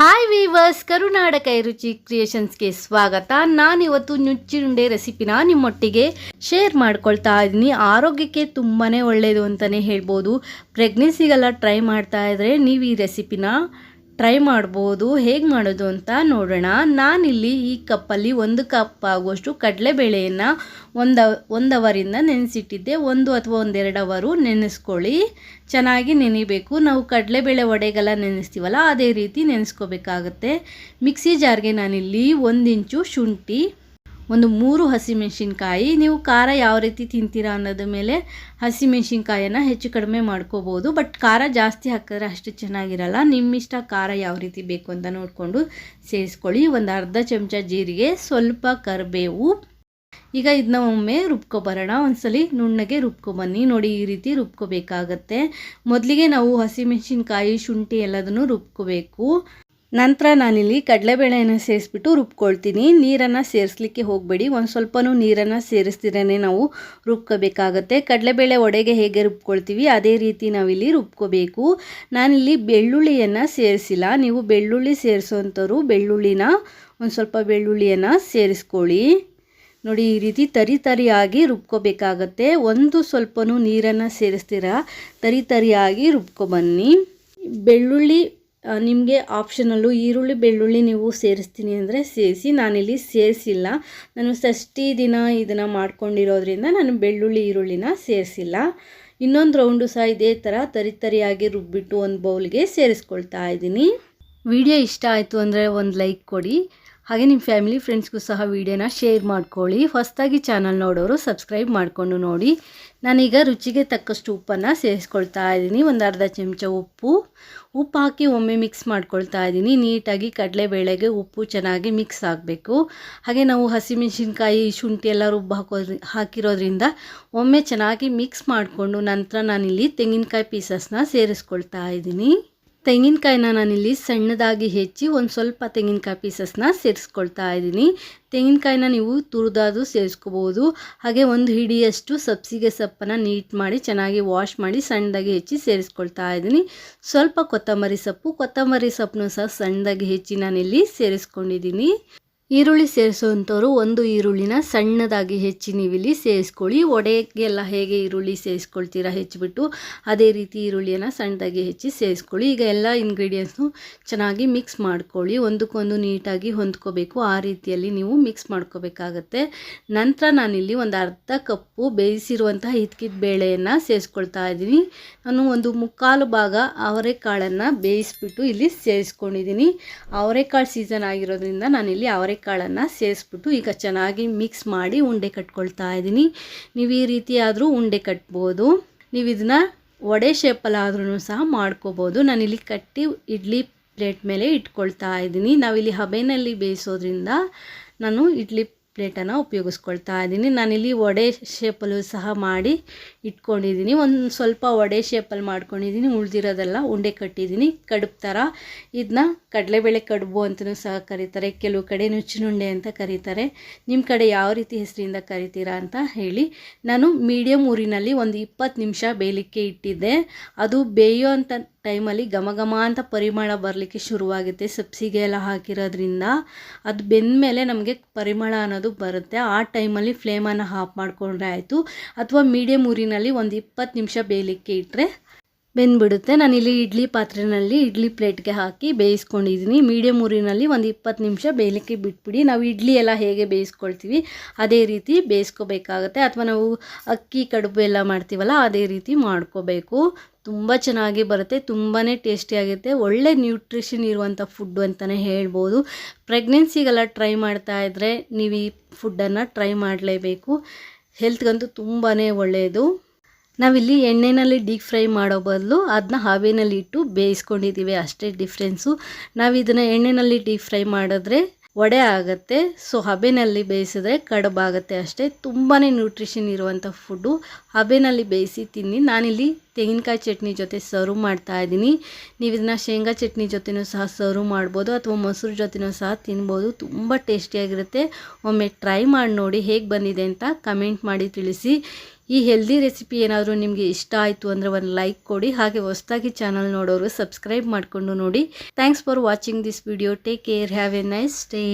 Hi viewers ಕರುನಾಡಕ ರುಚಿ ಕ್ರಿಯೇಷನ್ಸ್ಗೆ ಸ್ವಾಗತ. ನಾನಿವತ್ತು ನುಚ್ಚಿರುಂಡೆ ರೆಸಿಪಿನ ನಿಮ್ಮೊಟ್ಟಿಗೆ ಶೇರ್ ಮಾಡ್ಕೊಳ್ತಾ ಇದ್ದೀನಿ. ಆರೋಗ್ಯಕ್ಕೆ ತುಂಬಾ ಒಳ್ಳೆಯದು ಅಂತಲೇ ಹೇಳ್ಬೋದು. ಪ್ರೆಗ್ನೆನ್ಸಿಗೆಲ್ಲ ಟ್ರೈ ಮಾಡ್ತಾ ಇದ್ದರೆ ನೀವು ಈ ರೆಸಿಪಿನ ಟ್ರೈ ಮಾಡ್ಬೋದು, ಹೇಗೆ ಮಾಡೋದು ಅಂತ ನೋಡೋಣ. ನಾನಿಲ್ಲಿ ಈ ಕಪ್ಪಲ್ಲಿ ಒಂದು ಕಪ್ ಆಗುವಷ್ಟು ಕಡಲೆಬೇಳೆಯನ್ನು ಒಂದು ಒಂದು ಅವರಿಂದ ನೆನೆಸಿಟ್ಟಿದ್ದೆ. ಒಂದು ಅಥವಾ ಒಂದೆರಡು ಅವರು ನೆನೆಸ್ಕೊಳ್ಳಿ. ಚೆನ್ನಾಗಿ ನೆನಿಬೇಕು. ನಾವು ಕಡಲೆಬೇಳೆ ಒಡೆಗೆಲ್ಲ ನೆನೆಸ್ತೀವಲ್ಲ, ಅದೇ ರೀತಿ ನೆನೆಸ್ಕೋಬೇಕಾಗತ್ತೆ. ಮಿಕ್ಸಿ ಜಾರ್ಗೆ ನಾನಿಲ್ಲಿ ಒಂದು ಇಂಚು ಶುಂಠಿ ಒಂದು ಮೂರು ಹಸಿಮೆಣಸಿನ್ಕಾಯಿ. ನೀವು ಖಾರ ಯಾವ ರೀತಿ ತಿಂತೀರಾ ಅನ್ನೋದ್ರ ಮೇಲೆ ಹಸಿಮೆಣಸಿನ್ಕಾಯನ್ನು ಹೆಚ್ಚು ಕಡಿಮೆ ಮಾಡ್ಕೋಬೋದು. ಬಟ್ ಖಾರ ಜಾಸ್ತಿ ಹಾಕಿದ್ರೆ ಅಷ್ಟು ಚೆನ್ನಾಗಿರಲ್ಲ. ನಿಮ್ಮಿಷ್ಟ ಖಾರ ಯಾವ ರೀತಿ ಬೇಕು ಅಂತ ನೋಡಿಕೊಂಡು ಸೇರಿಸ್ಕೊಳ್ಳಿ. ಒಂದು ಅರ್ಧ ಚಮಚ ಜೀರಿಗೆ, ಸ್ವಲ್ಪ ಕರಿಬೇವು. ಈಗ ಇದನ್ನ ಒಮ್ಮೆ ರುಬ್ಕೊಬರೋಣ. ಒಂದ್ಸಲಿ ನುಣ್ಣಗೆ ರುಬ್ಕೊಬನ್ನಿ. ನೋಡಿ ಈ ರೀತಿ ರುಬ್ಕೋಬೇಕಾಗತ್ತೆ. ಮೊದಲಿಗೆ ನಾವು ಹಸಿಮೆಣಸಿನ್ಕಾಯಿ, ಶುಂಠಿ ಎಲ್ಲದನ್ನು ರುಬ್ಕೋಬೇಕು. ನಂತರ ನಾನಿಲ್ಲಿ ಕಡಲೆಬೇಳೆಯನ್ನು ಸೇರಿಸ್ಬಿಟ್ಟು ರುಬ್ಕೊಳ್ತೀನಿ. ನೀರನ್ನು ಸೇರಿಸ್ಲಿಕ್ಕೆ ಹೋಗಬೇಡಿ. ಒಂದು ಸ್ವಲ್ಪನೂ ನೀರನ್ನು ಸೇರಿಸ್ತಿರೇ ನಾವು ರುಬ್ಕೋಬೇಕಾಗತ್ತೆ. ಕಡಲೆಬೇಳೆ ಒಡೆಗೆ ಹೇಗೆ ರುಬ್ಕೊಳ್ತೀವಿ ಅದೇ ರೀತಿ ನಾವಿಲ್ಲಿ ರುಬ್ಕೋಬೇಕು. ನಾನಿಲ್ಲಿ ಬೆಳ್ಳುಳ್ಳಿಯನ್ನು ಸೇರಿಸಿಲ್ಲ. ನೀವು ಬೆಳ್ಳುಳ್ಳಿ ಸೇರಿಸೋಂಥವ್ರು ಬೆಳ್ಳುಳ್ಳಿನ ಒಂದು ಸ್ವಲ್ಪ ಬೆಳ್ಳುಳ್ಳಿಯನ್ನು ಸೇರಿಸ್ಕೊಳ್ಳಿ. ನೋಡಿ, ಈ ರೀತಿ ತರಿ ತರಿಯಾಗಿ ರುಬ್ಕೋಬೇಕಾಗತ್ತೆ. ಒಂದು ಸ್ವಲ್ಪನೂ ನೀರನ್ನು ಸೇರಿಸ್ತೀರ? ತರಿ ತರಿಯಾಗಿ ರುಬ್ಕೊಬನ್ನಿ ಬೆಳ್ಳುಳ್ಳಿ ನಿಮಗೆ ಆಪ್ಷನಲ್ಲು ಈರುಳ್ಳಿ, ಬೆಳ್ಳುಳ್ಳಿ ನೀವು ಸೇರಿಸ್ತೀನಿ ಅಂದರೆ ಸೇರಿಸಿ, ನಾನಿಲ್ಲಿ ಸೇರಿಸಿಲ್ಲ. ನಾನು ಷಷ್ಠಿ ದಿನ ಇದನ್ನು ಮಾಡ್ಕೊಂಡಿರೋದ್ರಿಂದ ನಾನು ಬೆಳ್ಳುಳ್ಳಿ, ಈರುಳ್ಳಿನ ಸೇರಿಸಿಲ್ಲ. ಇನ್ನೊಂದು ರೌಂಡು ಸಹ ಇದೇ ಥರ ತರಿತರಿಯಾಗಿ ರುಬ್ಬಿಟ್ಟು ಒಂದು ಬೌಲ್ಗೆ ಸೇರಿಸ್ಕೊಳ್ತಾ ಇದ್ದೀನಿ. ವಿಡಿಯೋ ಇಷ್ಟ ಆಯಿತು ಅಂದರೆ ಒಂದು ಲೈಕ್ ಕೊಡಿ. ಹಾಗೆ ನಿಮ್ಮ ಫ್ಯಾಮಿಲಿ ಫ್ರೆಂಡ್ಸ್ಗೂ ಸಹ ವೀಡಿಯೋನ ಶೇರ್ ಮಾಡ್ಕೊಳ್ಳಿ. ಹೊಸದಾಗಿ ಚಾನಲ್ ನೋಡೋರು ಸಬ್ಸ್ಕ್ರೈಬ್ ಮಾಡಿಕೊಂಡು ನೋಡಿ. ನಾನೀಗ ರುಚಿಗೆ ತಕ್ಕಷ್ಟು ಉಪ್ಪನ್ನು ಸೇರಿಸ್ಕೊಳ್ತಾ ಇದ್ದೀನಿ. ಒಂದು ಅರ್ಧ ಚಮಚ ಉಪ್ಪು. ಉಪ್ಪು ಹಾಕಿ ಒಮ್ಮೆ ಮಿಕ್ಸ್ ಮಾಡ್ಕೊಳ್ತಾ ಇದ್ದೀನಿ. ನೀಟಾಗಿ ಕಡಲೆಬೇಳೆಗೆ ಉಪ್ಪು ಚೆನ್ನಾಗಿ ಮಿಕ್ಸ್ ಆಗಬೇಕು. ಹಾಗೆ ನಾವು ಹಸಿಮೆಣಸಿನ್ಕಾಯಿ, ಶುಂಠಿ ಎಲ್ಲ ರುಬ್ಬ ಹಾಕೋದ್ರಿ, ಹಾಕಿರೋದ್ರಿಂದ ಒಮ್ಮೆ ಚೆನ್ನಾಗಿ ಮಿಕ್ಸ್ ಮಾಡಿಕೊಂಡು ನಂತರ ನಾನಿಲ್ಲಿ ತೆಂಗಿನಕಾಯಿ ಪೀಸಸ್ನ ಸೇರಿಸ್ಕೊಳ್ತಾ ಇದ್ದೀನಿ. ತೆಂಗಿನಕಾಯಿನ ನಾನಿಲ್ಲಿ ಸಣ್ಣದಾಗಿ ಹೆಚ್ಚಿ ಒಂದು ಸ್ವಲ್ಪ ತೆಂಗಿನಕಾಯಿ ಪೀಸಸ್ನ ಸೇರಿಸ್ಕೊಳ್ತಾ ಇದ್ದೀನಿ. ತೆಂಗಿನಕಾಯಿನ ನೀವು ತುರಿದಾದ್ರೂ ಸೇರಿಸ್ಕೋಬೋದು. ಹಾಗೆ ಒಂದು ಹಿಡಿಯಷ್ಟು ಸಬ್ಸಿಗೆ ಸೊಪ್ಪನ್ನು ನೀಟ್ ಮಾಡಿ, ಚೆನ್ನಾಗಿ ವಾಶ್ ಮಾಡಿ, ಸಣ್ಣದಾಗಿ ಹೆಚ್ಚಿ ಸೇರಿಸ್ಕೊಳ್ತಾ ಇದ್ದೀನಿ. ಸ್ವಲ್ಪ ಕೊತ್ತಂಬರಿ ಸೊಪ್ಪು, ಕೊತ್ತಂಬರಿ ಸೊಪ್ಪನ್ನು ಸಹ ಸಣ್ಣದಾಗಿ ಹೆಚ್ಚಿ ನಾನಿಲ್ಲಿ ಸೇರಿಸ್ಕೊಂಡಿದ್ದೀನಿ. ಈರುಳ್ಳಿ ಸೇರಿಸುವಂಥವ್ರು ಒಂದು ಈರುಳ್ಳಿನ ಸಣ್ಣದಾಗಿ ಹೆಚ್ಚಿ ನೀವಿಲ್ಲಿ ಸೇರಿಸ್ಕೊಳ್ಳಿ. ಒಡೆಗೆಲ್ಲ ಹೇಗೆ ಈರುಳ್ಳಿ ಸೇರಿಸ್ಕೊಳ್ತೀರಾ ಹೆಚ್ಚಿಬಿಟ್ಟು ಅದೇ ರೀತಿ ಈರುಳ್ಳಿಯನ್ನು ಸಣ್ಣದಾಗಿ ಹೆಚ್ಚಿ ಸೇರಿಸ್ಕೊಳ್ಳಿ. ಈಗ ಎಲ್ಲ ಇಂಗ್ರೀಡಿಯೆಂಟ್ಸ್ನು ಚೆನ್ನಾಗಿ ಮಿಕ್ಸ್ ಮಾಡ್ಕೊಳ್ಳಿ. ಒಂದಕ್ಕೊಂದು ನೀಟಾಗಿ ಹೊಂದ್ಕೋಬೇಕು. ಆ ರೀತಿಯಲ್ಲಿ ನೀವು ಮಿಕ್ಸ್ ಮಾಡ್ಕೋಬೇಕಾಗತ್ತೆ. ನಂತರ ನಾನಿಲ್ಲಿ ಒಂದು ಅರ್ಧ ಕಪ್ಪು ಬೇಯಿಸಿರುವಂತಹ ಹಿತ್ಕಿದ ಬೇಳೆಯನ್ನು ಸೇರಿಸ್ಕೊಳ್ತಾ ಇದ್ದೀನಿ. ನಾನು ಒಂದು ಮುಕ್ಕಾಲು ಭಾಗ ಅವರೆಕಾಳನ್ನು ಬೇಯಿಸ್ಬಿಟ್ಟು ಇಲ್ಲಿ ಸೇರಿಸ್ಕೊಂಡಿದ್ದೀನಿ. ಅವರೆಕಾಳು ಸೀಸನ್ ಆಗಿರೋದ್ರಿಂದ ನಾನಿಲ್ಲಿ ಅವರೆ ಕಾಳನ್ನು ಸೇರಿಸ್ಬಿಟ್ಟು ಈಗ ಚೆನ್ನಾಗಿ ಮಿಕ್ಸ್ ಮಾಡಿ ಉಂಡೆ ಕಟ್ಕೊಳ್ತಾ ಇದ್ದೀನಿ. ನೀವು ಈ ರೀತಿಯಾದರೂ ಉಂಡೆ ಕಟ್ಬೋದು. ನೀವು ಇದನ್ನ ವಡೆ ಶೇಪಲ್ಲಾದ್ರೂ ಸಹ ಮಾಡ್ಕೋಬೋದು. ಇಲ್ಲಿ ಕಟ್ಟಿ ಇಡ್ಲಿ ಪ್ಲೇಟ್ ಮೇಲೆ ಇಟ್ಕೊಳ್ತಾ ಇದ್ದೀನಿ. ನಾವಿಲ್ಲಿ ಹಬೆನಲ್ಲಿ ಬೇಯಿಸೋದ್ರಿಂದ ನಾನು ಇಡ್ಲಿ ಪ್ಲೇಟನ್ನು ಉಪಯೋಗಿಸ್ಕೊಳ್ತಾ ಇದ್ದೀನಿ. ನಾನಿಲ್ಲಿ ವಡೆ ಶೇಪಲ್ಲೂ ಸಹ ಮಾಡಿ ಇಟ್ಕೊಂಡಿದ್ದೀನಿ. ಒಂದು ಸ್ವಲ್ಪ ವಡೆ ಶೇಪಲ್ಲಿ ಮಾಡ್ಕೊಂಡಿದ್ದೀನಿ. ಉಳಿದಿರೋದೆಲ್ಲ ಉಂಡೆ ಕಟ್ಟಿದ್ದೀನಿ. ಕಡುಬು ಥರ. ಇದನ್ನ ಕಡಲೆಬೇಳೆ ಕಡುಬು ಅಂತಲೂ ಸಹ ಕರೀತಾರೆ. ಕೆಲವು ಕಡೆ ನುಚ್ಚಿನುಂಡೆ ಅಂತ ಕರೀತಾರೆ. ನಿಮ್ಮ ಕಡೆ ಯಾವ ರೀತಿ ಹೆಸರಿಂದ ಕರಿತೀರಾ ಅಂತ ಹೇಳಿ. ನಾನು ಮೀಡಿಯಮ್ ಊರಿನಲ್ಲಿ ಒಂದು ಇಪ್ಪತ್ತು ನಿಮಿಷ ಬೇಯಲಿಕ್ಕೆ ಇಟ್ಟಿದ್ದೆ. ಅದು ಬೇಯೋ ಅಂಥ ಟೈಮಲ್ಲಿ ಘಮ ಘಮ ಅಂತ ಪರಿಮಳ ಬರಲಿಕ್ಕೆ ಶುರುವಾಗುತ್ತೆ. ಸಬ್ಸಿಗೆ ಎಲ್ಲ ಹಾಕಿರೋದ್ರಿಂದ ಅದು ಬೆಂದ ಮೇಲೆ ನಮಗೆ ಪರಿಮಳ ಅನ್ನೋದು ಬರುತ್ತೆ. ಆ ಟೈಮಲ್ಲಿ ಫ್ಲೇಮನ್ನು ಆಫ್ ಮಾಡಿಕೊಂಡ್ರೆ ಆಯಿತು. ಅಥವಾ ಮೀಡಿಯಮ್ ಊರಿನಲ್ಲಿ ಒಂದು ಇಪ್ಪತ್ತು ನಿಮಿಷ ಬೇಯಲಿಕ್ಕೆ ಇಟ್ಟರೆ ಬೆಂದ್ಬಿಡುತ್ತೆ. ನಾನಿಲ್ಲಿ ಇಡ್ಲಿ ಪಾತ್ರೆಯಲ್ಲಿ ಇಡ್ಲಿ ಪ್ಲೇಟ್ಗೆ ಹಾಕಿ ಬೇಯಿಸ್ಕೊಂಡಿದ್ದೀನಿ ಮೀಡಿಯಮ್ ಊರಿನಲ್ಲಿ ಒಂದು ಇಪ್ಪತ್ತು ನಿಮಿಷ ಬೇಯಲಿಕ್ಕೆ ಬಿಟ್ಬಿಡಿ. ನಾವು ಇಡ್ಲಿ ಎಲ್ಲ ಹೇಗೆ ಬೇಯಿಸ್ಕೊಳ್ತೀವಿ, ಅದೇ ರೀತಿ ಬೇಯಿಸ್ಕೋಬೇಕಾಗತ್ತೆ. ಅಥವಾ ನಾವು ಅಕ್ಕಿ, ಕಡುಬು ಎಲ್ಲ ಮಾಡ್ತೀವಲ್ಲ, ಅದೇ ರೀತಿ ಮಾಡ್ಕೋಬೇಕು. ತುಂಬ ಚೆನ್ನಾಗಿ ಬರುತ್ತೆ ತುಂಬಾ ಟೇಸ್ಟಿಯಾಗಿರುತ್ತೆ ಒಳ್ಳೆ ನ್ಯೂಟ್ರಿಷನ್ ಇರುವಂಥ ಫುಡ್ಡು ಅಂತಲೇ ಹೇಳ್ಬೋದು. ಪ್ರೆಗ್ನೆನ್ಸಿಗೆಲ್ಲ ಟ್ರೈ ಮಾಡ್ತಾ ಇದ್ದರೆ ನೀವು ಈ ಫುಡ್ಡನ್ನು ಟ್ರೈ ಮಾಡಲೇಬೇಕು. ಹೆಲ್ತ್ಗಂತೂ ತುಂಬಾ ಒಳ್ಳೆಯದು ನಾವಿಲ್ಲಿ ಎಣ್ಣೆಯಲ್ಲಿ ಡೀಪ್ ಫ್ರೈ ಮಾಡೋ ಬದಲು ಅದನ್ನ ಹಾವೇನಲ್ಲಿ ಇಟ್ಟು ಬೇಯಿಸ್ಕೊಂಡಿದ್ದೀವಿ. ಅಷ್ಟೇ ಡಿಫ್ರೆನ್ಸು ನಾವು ಇದನ್ನು ಎಣ್ಣೆಯಲ್ಲಿ ಡೀಪ್ ಫ್ರೈ ಮಾಡಿದ್ರೆ ವಡೆ ಆಗುತ್ತೆ. ಸೊ ಹಬೆನಲ್ಲಿ ಬೇಯಿಸಿದ್ರೆ ಕಡುಬಾಗುತ್ತೆ ಅಷ್ಟೇ. ತುಂಬಾ ನ್ಯೂಟ್ರಿಷನ್ ಇರುವಂಥ ಫುಡ್ಡು ಹಬೆನಲ್ಲಿ ಬೇಯಿಸಿ ತಿನ್ನಿ. ನಾನಿಲ್ಲಿ ತೆಂಗಿನಕಾಯಿ ಚಟ್ನಿ ಜೊತೆ ಸರ್ವ್ ಮಾಡ್ತಾ ಇದ್ದೀನಿ. ನೀವು ಇದನ್ನ ಶೇಂಗಾ ಚಟ್ನಿ ಜೊತೆನೂ ಸಹ ಸರ್ವ್ ಮಾಡ್ಬೋದು ಅಥವಾ ಮೊಸರು ಜೊತೆನೂ ಸಹ ತಿನ್ಬೋದು. ತುಂಬ ಟೇಸ್ಟಿಯಾಗಿರುತ್ತೆ. ಒಮ್ಮೆ ಟ್ರೈ ಮಾಡಿ ನೋಡಿ ಹೇಗೆ ಬಂದಿದೆ ಅಂತ ಕಮೆಂಟ್ ಮಾಡಿ ತಿಳಿಸಿ. ಈ ಹೆಲ್ದಿ ರೆಸಿಪಿ ಏನಾದರೂ ನಿಮಗೆ ಇಷ್ಟ ಆಯಿತು ಅಂದರೆ ಒಂದು ಲೈಕ್ ಕೊಡಿ. ಹಾಗೆ ಹೊಸದಾಗಿ ಚಾನಲ್ ನೋಡೋರು ಸಬ್ಸ್ಕ್ರೈಬ್ ಮಾಡಿಕೊಂಡು ನೋಡಿ. Thanks for watching this video take care have a nice day